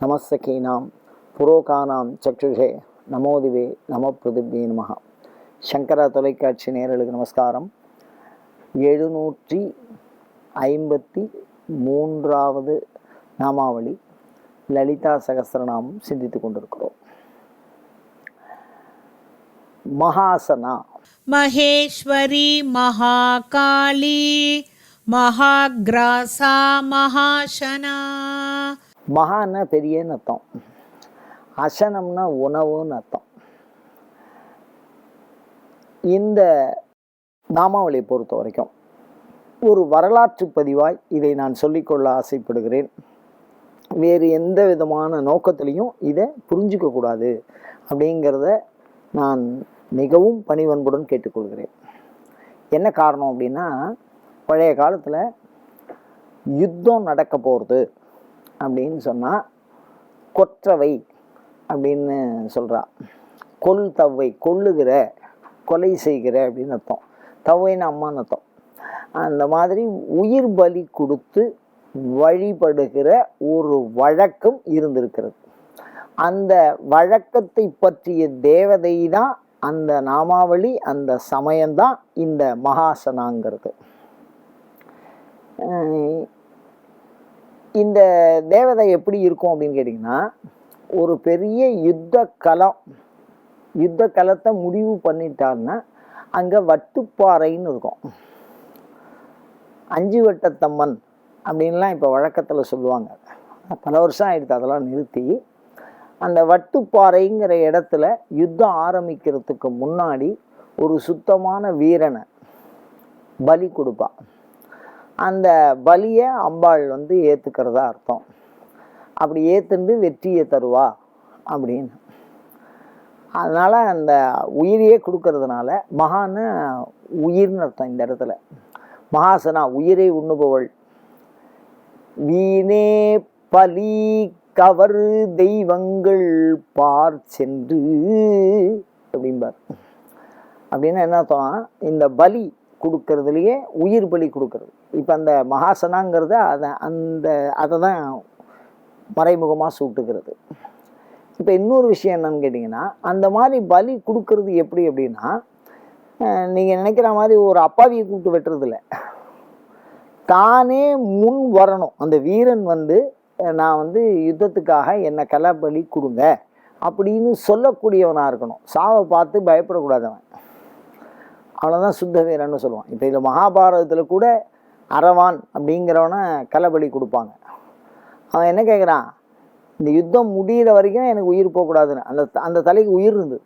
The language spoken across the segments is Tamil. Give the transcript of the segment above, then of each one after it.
நமஸ்தகீனாம் புரோகானாம் சக்ஷுஷே நமோதிவே நம பிரதிபே நமகா சங்கரா தொலைக்காட்சி நேரலுக்கு நமஸ்காரம். எழுநூற்றி ஐம்பத்தி மூன்றாவது நாமாவளி லலிதா சகசரநாமம் சிந்தித்து கொண்டிருக்கிறோம். மகாசனா. மகேஸ்வரி மகாகாளி மகாகிராசா மகாசனா. மகான்னா பெரியன்னு அர்த்தம். அசனம்னா உணவுன்னு அர்த்தம். இந்த நாமாவளியை பொறுத்த வரைக்கும் ஒரு வரலாற்று பதிவாய் இதை நான் சொல்லிக்கொள்ள ஆசைப்படுகிறேன். வேறு எந்த விதமான நோக்கத்திலையும் இதை புரிஞ்சுக்க கூடாது அப்படிங்கிறத நான் மிகவும் பணிவன்புடன் கேட்டுக்கொள்கிறேன். என்ன காரணம் அப்படின்னா பழைய காலத்தில் யுத்தம் நடக்க போகிறது அப்படின்னு சொன்னால் கொற்றவை அப்படின்னு சொல்கிறா கொல் தவ்வை கொல்லுகிற கொலை செய்கிற அப்படின்னு அர்த்தம். தவ்வைன்னு அம்மான்னு அர்த்தம். அந்த மாதிரி உயிர் பலி கொடுத்து வழிபடுகிற ஒரு வழக்கம் இருந்திருக்கிறது. அந்த வழக்கத்தை பற்றிய தேவதை தான் அந்த நாமாவளி அந்த சமயம்தான் இந்த மகாசனாங்கிறது. இந்த தேவதை எப்படி இருக்கும் அப்படின்னு கேட்டிங்கன்னா ஒரு பெரிய யுத்த களம் யுத்த களத்தை முடிவு பண்ணிட்டான்னா அங்கே வட்டுப்பாறைன்னு இருக்கும். அஞ்சு வட்டத்தம்மன் அப்படின்லாம் இப்போ வழக்கத்தில் சொல்லுவாங்க. பல வருஷம் ஆகிடுது அதெல்லாம் நிறுத்தி. அந்த வட்டுப்பாறைங்கிற இடத்துல யுத்தம் ஆரம்பிக்கிறதுக்கு முன்னாடி ஒரு சுத்தமான வீரனை பலி கொடுப்பான். அந்த பலியை அம்பாள் வந்து ஏற்றுக்கிறதா அர்த்தம். அப்படி ஏற்றுண்டு வெற்றியை தருவா அப்படின்னு. அதனால் அந்த உயிரையே கொடுக்கறதுனால மகான்னு உயிர்னு அர்த்தம் இந்த இடத்துல. மகாசனா உயிரை உண்ணுபவள். வீணே பலி கவர் தெய்வங்கள் பார் சென்று அப்படிம்பார். அப்படின்னா என்ன அர்த்தம் இந்த பலி கொடுக்கறதுலையே உயிர் பலி கொடுக்கறது. இப்போ அந்த மகாசனாங்கிறத அதை அந்த அதை தான் மறைமுகமாக சூட்டுகிறது. இப்போ இன்னொரு விஷயம் என்னன்னு கேட்டிங்கன்னா அந்த மாதிரி பலி கொடுக்கறது எப்படி அப்படின்னா நீங்கள் நினைக்கிற மாதிரி ஒரு அப்பாவியை கூப்பிட்டு வெட்டுறதில்ல. தானே முன் வரணும். அந்த வீரன் வந்து நான் வந்து யுத்தத்துக்காக என்னை கலை பலி கொடுங்க அப்படின்னு சொல்லக்கூடியவனாக இருக்கணும். சாவை பார்த்து பயப்படக்கூடாதவன் அவ்வளோதான் சுத்த வீரன்னு சொல்லுவான். இப்போ இதில் மகாபாரதத்தில் கூட அரவான் அப்படிங்கிறவனை கலபலி கொடுப்பாங்க. அவன் என்ன கேட்குறான் இந்த யுத்தம் முடிகிற வரைக்கும் எனக்கு உயிர் போகக்கூடாதுன்னு. அந்த அந்த தலைக்கு உயிர் இருந்தது.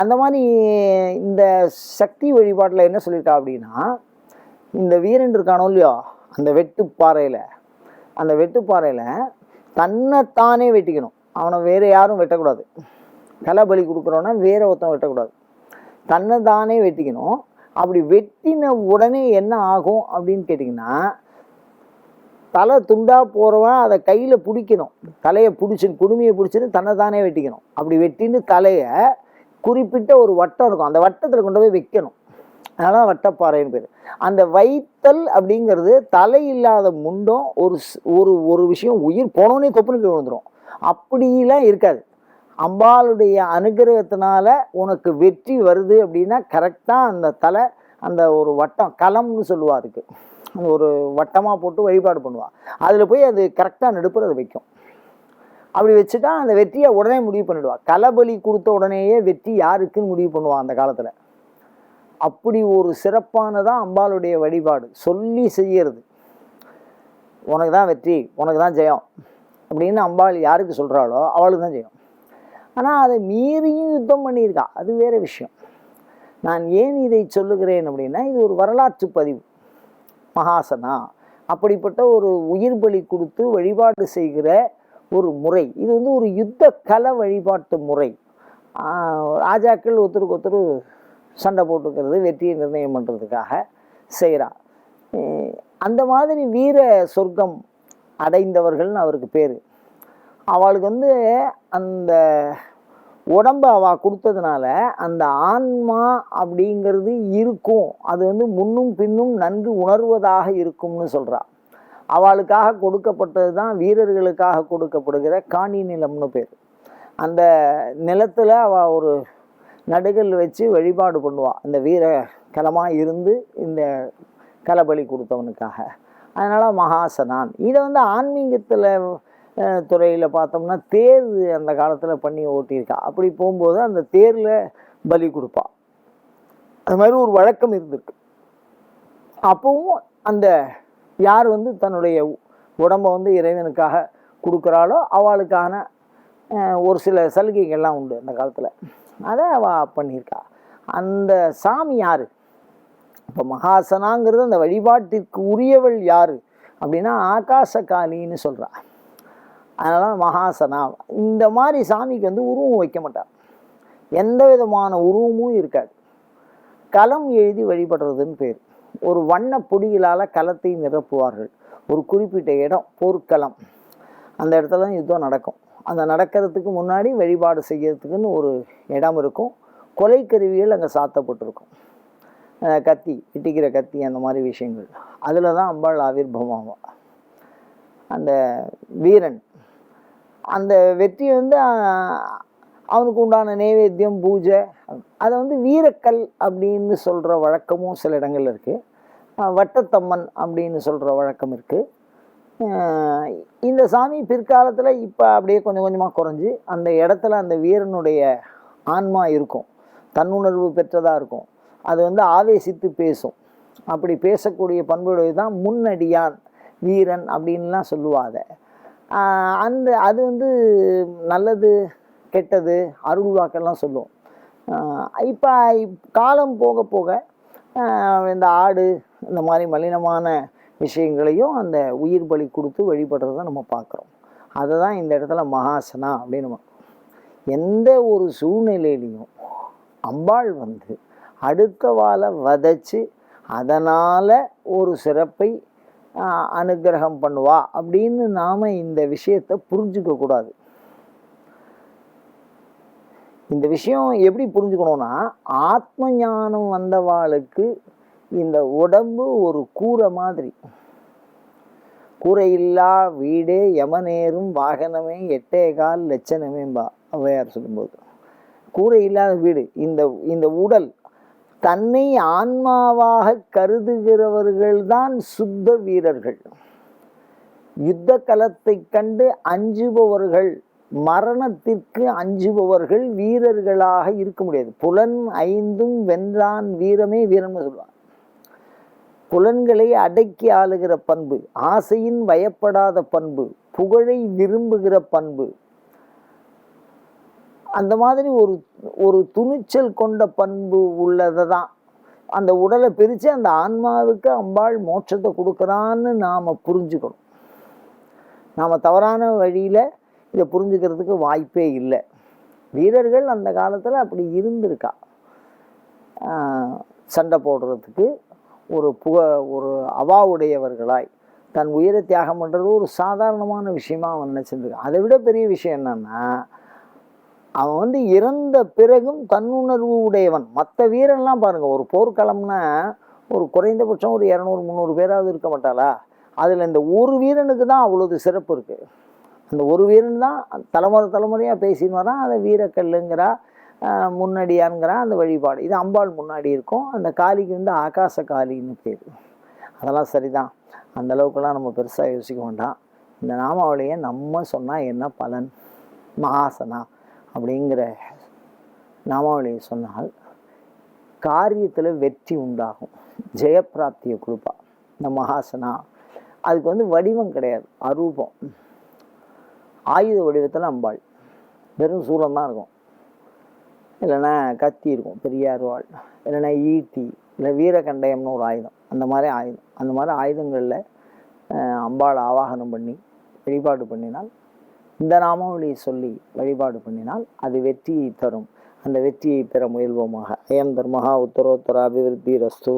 அந்த மாதிரி இந்த சக்தி வழிபாட்டில் என்ன சொல்லிட்டா அப்படின்னா இந்த வீரன் இருக்கானோ இல்லையோ அந்த வெட்டுப்பாறையில் அந்த வெட்டுப்பாறையில் தன்னைத்தானே வெட்டிக்கணும். அவனை வேறு யாரும் வெட்டக்கூடாது. கலைபலி கொடுக்குறோன்னா வேற ஒருத்தன் வெட்டக்கூடாது. தன்னை தானே வெட்டிக்கணும். அப்படி வெட்டின உடனே என்ன ஆகும் அப்படின்னு கேட்டிங்கன்னா தலை துண்டாக போகிறவன் அதை கையில் பிடிக்கணும். தலையை பிடிச்சின்னு குடுமையை பிடிச்சின்னு தன்னை தானே வெட்டிக்கணும். அப்படி வெட்டின்னு தலையை குறிப்பிட்ட ஒரு வட்டம் இருக்கும். அந்த வட்டத்தில் கொண்டு போய் வைக்கணும். அதனால் வட்டப்பாறைன்னு பேர். அந்த வைத்தல் அப்படிங்கிறது தலை இல்லாத முண்டம் ஒரு ஒரு ஒரு விஷயம் உயிர் போனோடனே தொப்புனுக்கு விழுந்துடும் அப்படிலாம் இருக்காது. அம்பாளுடைய அனுகிரகத்தினால உனக்கு வெற்றி வருது அப்படின்னா கரெக்டாக அந்த தலை அந்த ஒரு வட்டம் களம்னு சொல்லுவா அதுக்கு. அந்த ஒரு வட்டமாக போட்டு வழிபாடு பண்ணுவாள் அதில் போய் அது கரெக்டாக நடுப்புற அதை வைக்கும். அப்படி வச்சுட்டா அந்த வெற்றியை உடனே முடிவு பண்ணிடுவாள் களபலி கொடுத்த உடனேயே வெற்றி யாருக்குன்னு முடிவு பண்ணுவான் அந்த காலத்தில். அப்படி ஒரு சிறப்பானதான் அம்பாளுடைய வழிபாடு. சொல்லி செய்கிறது உனக்கு தான் வெற்றி உனக்கு தான் ஜெயம் அப்படின்னு அம்பாள் யாருக்கு சொல்கிறாளோ அவளுக்கு தான் ஜெயம். ஆனால் அதை மீறியும் யுத்தம் பண்ணியிருக்கா. அது வேற விஷயம். நான் ஏன் இதை சொல்லுகிறேன் அப்படின்னா இது ஒரு வரலாற்று பதிவு. மகாசனா. அப்படிப்பட்ட ஒரு உயிர் பலி கொடுத்து வழிபாடு செய்கிற ஒரு முறை. இது வந்து ஒரு யுத்த கல வழிபாட்டு முறை. ராஜாக்கள் ஒருத்தருக்கு ஒருத்தர் சண்டை போட்டுக்கிறது வெற்றியை நிர்ணயம் பண்ணுறதுக்காக செய்கிறா அந்த மாதிரி வீர சொர்க்கம் அடைந்தவர்கள்னு அவருக்கு பேர். அவளுக்கு வந்து அந்த உடம்பை அவள் கொடுத்ததுனால அந்த ஆன்மா அப்படிங்கிறது இருக்கும். அது வந்து முன்னும் பின்னும் நன்கு உணர்வதாக இருக்கும்னு சொல்றா. அவளுக்காக கொடுக்கப்பட்டது தான் வீரர்களுக்காக கொடுக்கப்படுகிற காணி நிலம்னு பேர். அந்த நிலத்தில் அவள் ஒரு நடுகள் வச்சு வழிபாடு பண்ணுவாள் அந்த வீர கலமாக இருந்து இந்த கலபலி கொடுத்தவனுக்காக. அதனால் மகாசனான். இதை வந்து ஆன்மீகத்தில் துறையில் பார்த்தோம்னா தேர் அந்த காலத்தில் பண்ணி ஓட்டியிருக்கா. அப்படி போகும்போது அந்த தேரில் பலி கொடுப்பா. அது மாதிரி ஒரு வழக்கம் இருந்திருக்கு. அப்பவும் அந்த யார் வந்து தன்னுடைய உடம்பை வந்து இறைவனுக்காக கொடுக்குறாளோ அவளுக்கான ஒரு சில சலுகைகள்லாம் உண்டு அந்த காலத்தில். அதை அவள் பண்ணியிருக்கா. அந்த சாமி யார்? இப்போ மகாசனாங்கிறது அந்த வழிபாட்டிற்கு உரியவள் யார்? அப்படின்னா ஆகாசகாலின்னு சொல்கிறா அதனால் மகாசனா. இந்த மாதிரி சாமிக்கு வந்து உருவம் வைக்க மாட்டார். எந்த விதமான உருவமும் இருக்காது. களம் எழுதி வழிபடுறதுன்னு பேர். ஒரு வண்ண பொடிகளால் களத்தை நிரப்புவார்கள். ஒரு குறிப்பிட்ட இடம் போர்க்களம். அந்த இடத்துல தான் யுத்தம் நடக்கும். அந்த நடக்கிறதுக்கு முன்னாடி வழிபாடு செய்யறதுக்குன்னு ஒரு இடம் இருக்கும். கொலைக்கருவிகள் அங்கே சாத்தப்பட்டிருக்கும். கத்தி இட்டிக்கிற கத்தி அந்த மாதிரி விஷயங்கள். அதில் தான் அம்பாள் ஆவிர்பவமாவா அந்த வீரன் அந்த வெற்றி வந்து அவனுக்கு உண்டான நைவேத்தியம் பூஜை அதை வந்து வீரக்கல் அப்படின்னு சொல்கிற வழக்கமும் சில இடங்கள் இருக்குது வட்டத்தம்மன் அப்படின்னு சொல்கிற வழக்கம் இருக்குது இந்த சாமி பிற்காலத்தில் இப்போ அப்படியே கொஞ்சம் கொஞ்சமாக குறைஞ்சி அந்த இடத்துல அந்த வீரனுடைய ஆன்மா இருக்கும். தன்னுணர்வு பெற்றதாக இருக்கும். அது வந்து ஆவேசித்து பேசும். அப்படி பேசக்கூடிய பண்புடைய தான் முன்னடியான் வீரன் அப்படின்லாம் சொல்லுவாத அந்த அது வந்து நல்லது கெட்டது அருள் வாக்கெல்லாம் சொல்லும். இப்போ காலம் போக போக இந்த ஆடு இந்த மாதிரி மலினமான விஷயங்களையும் அந்த உயிர் பலி கொடுத்து வழிபடுறத நம்ம பார்க்குறோம். அதை தான் இந்த இடத்துல மகாசனா அப்படின்னு நம்ம எந்த ஒரு சூழ்நிலையிலையும் அம்பாள் வந்து அடுத்த வாழை வதைச்சு அதனால் ஒரு சிறப்பை அனுகிரகம் அனுக்கிரகம் பண்ணுவா அப்படின்னு நாம் இந்த விஷயத்தை புரிஞ்சுக்கக்கூடாது இந்த விஷயம் எப்படி புரிஞ்சுக்கணும்னா ஆத்ம ஞானம் வந்தவாளுக்கு இந்த உடம்பு ஒரு கூரை மாதிரி. கூரையில்லா வீடே யமனேரும் வாகனமே எட்டே கால் லட்சணமேம்பா அவையார் சொல்லும்போது. கூரை இல்லாத வீடு இந்த இந்த உடல் தன்னை ஆன்மாவாக கருதுகிறவர்கள்தான் சுத்த வீரர்கள். யுத்த கலத்தை கண்டு அஞ்சுபவர்கள் மரணத்திற்கு அஞ்சுபவர்கள் வீரர்களாக இருக்க முடியாது. புலன் ஐந்தும் வென்றான் வீரமே வீரம்னு சொல்வார் புலன்களை அடக்கி ஆளுகிற பண்பு ஆசையின் பயப்படாத பண்பு புகழை விரும்புகிற பண்பு அந்த மாதிரி ஒரு ஒரு துணிச்சல் கொண்ட பண்பு உள்ளதை தான் அந்த உடலை பிரித்து அந்த ஆன்மாவுக்கு அம்பாள் மோட்சத்தை கொடுக்குறான்னு நாம் புரிஞ்சுக்கணும். நாம் தவறான வழியில் இதை புரிஞ்சுக்கிறதுக்கு வாய்ப்பே இல்லை. வீரர்கள் அந்த காலத்தில் அப்படி இருந்திருக்கா. சண்டை போடுறதுக்கு ஒரு புக ஒரு அவாவுடையவர்களாய். தன் உயிரை தியாகம் பண்ணுறது ஒரு சாதாரணமான விஷயமா அவன் நினச்சிருந்துருக்கான் அதை விட பெரிய விஷயம் என்னென்னா அவன் வந்து இறந்த பிறகும் தன்னுணர்வு உடையவன். மற்ற வீரன்லாம் பாருங்க ஒரு போர்க்களம்னா ஒரு குறைந்தபட்சம் ஒரு இரநூறு முந்நூறு பேராவது இருக்க மாட்டாளா? அதில் இந்த ஒரு வீரனுக்கு தான் அவ்வளவு சிறப்பு இருக்குது அந்த ஒரு வீரன் தான் தலைமுறை தலைமுறையாக பேசின்னு வரான் அதை வீரக்கல்லுங்கிறா ஆஹ் அந்த வழிபாடு. இது அம்பாள் முன்னாடி இருக்கும். அந்த காளிக்கு வந்து ஆகாச காளின்னு பேர். அதெல்லாம் சரிதான். அந்த அளவுக்குலாம் நம்ம பெருசாக யோசிக்க வேண்டாம். இந்த நாமாவளியை நம்ம சொன்னால் என்ன பலன்? மகாசனா. அப்படிங்கிற நாமாவளியை சொன்னால் காரியத்தில் வெற்றி உண்டாகும். ஜெயப்பிராப்தியை கொடுப்பா இந்த மகாசனா. அதுக்கு வந்து வடிவம் கிடையாது அரூபம். ஆயுத வடிவத்தில் அம்பாள். வெறும் சூலம் தான் இருக்கும். இல்லைன்னா கத்தி இருக்கும் பெரிய அருவாள் இல்லைன்னா ஈட்டி இல்லை வீரகண்டயம்னு ஒரு ஆயுதம். அந்த மாதிரி ஆயுதம். அந்த மாதிரி ஆயுதங்களில் அம்பாள் ஆவாகனம் பண்ணி வழிபாடு பண்ணினால் இந்த நாமாவளியை சொல்லி வழிபாடு பண்ணினால் அது வெற்றியை தரும். அந்த வெற்றியை பெற முயல்வோமாக. அயம் தர்மஹா உத்தரோத்தர அபிவிருத்தி ரஸ்து